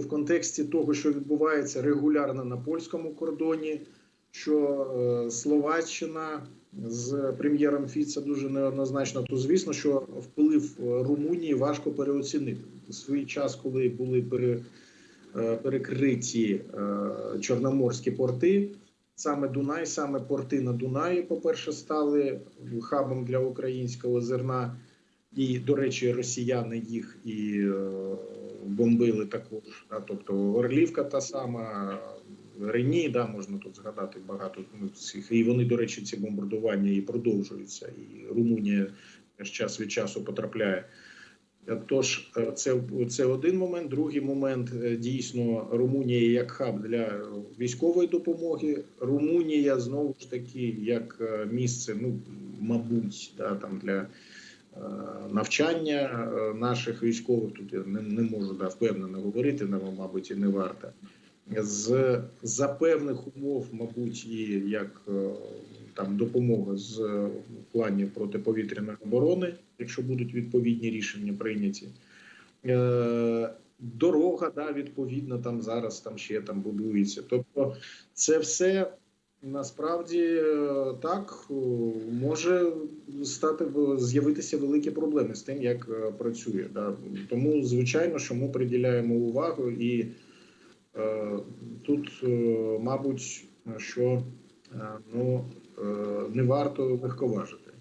в контексті того, що відбувається регулярно на польському кордоні, що е, Словаччина з прем'єром Фіца дуже неоднозначно, то звісно, що вплив е, Румунії важко переоцінити. В свій час, коли були е, перекриті чорноморські порти, саме Дунай, саме порти на Дунаї, по-перше, стали хабом для українського зерна. І, до речі, росіяни їх і е, бомбили також. Да, тобто Орлівка та сама, Рені, да, можна тут згадати багато ну, цих. І вони, до речі, ці бомбардування і продовжуються. І Румунія теж час від часу потрапляє. Тож е, це, це один момент. Другий момент е, дійсно Румунія як хаб для військової допомоги. Румунія знову ж таки як місце, ну мабуть, да, там для навчання е, наших військових. Тут я не, не можу да, впевнено говорити, але, мабуть, і не варто. З за певних умов, мабуть, і як е, там допомога з е, плані протиповітряної оборони, якщо будуть відповідні рішення прийняті. Е, Дорога, да, відповідно, там зараз там ще там будується. Тобто, це все насправді е, так е, може стати з'явитися великі проблеми з тим, як е, працює. Да. Тому, звичайно, що ми приділяємо увагу, і е, тут, е, мабуть, що е, ну, е, не варто легковажити.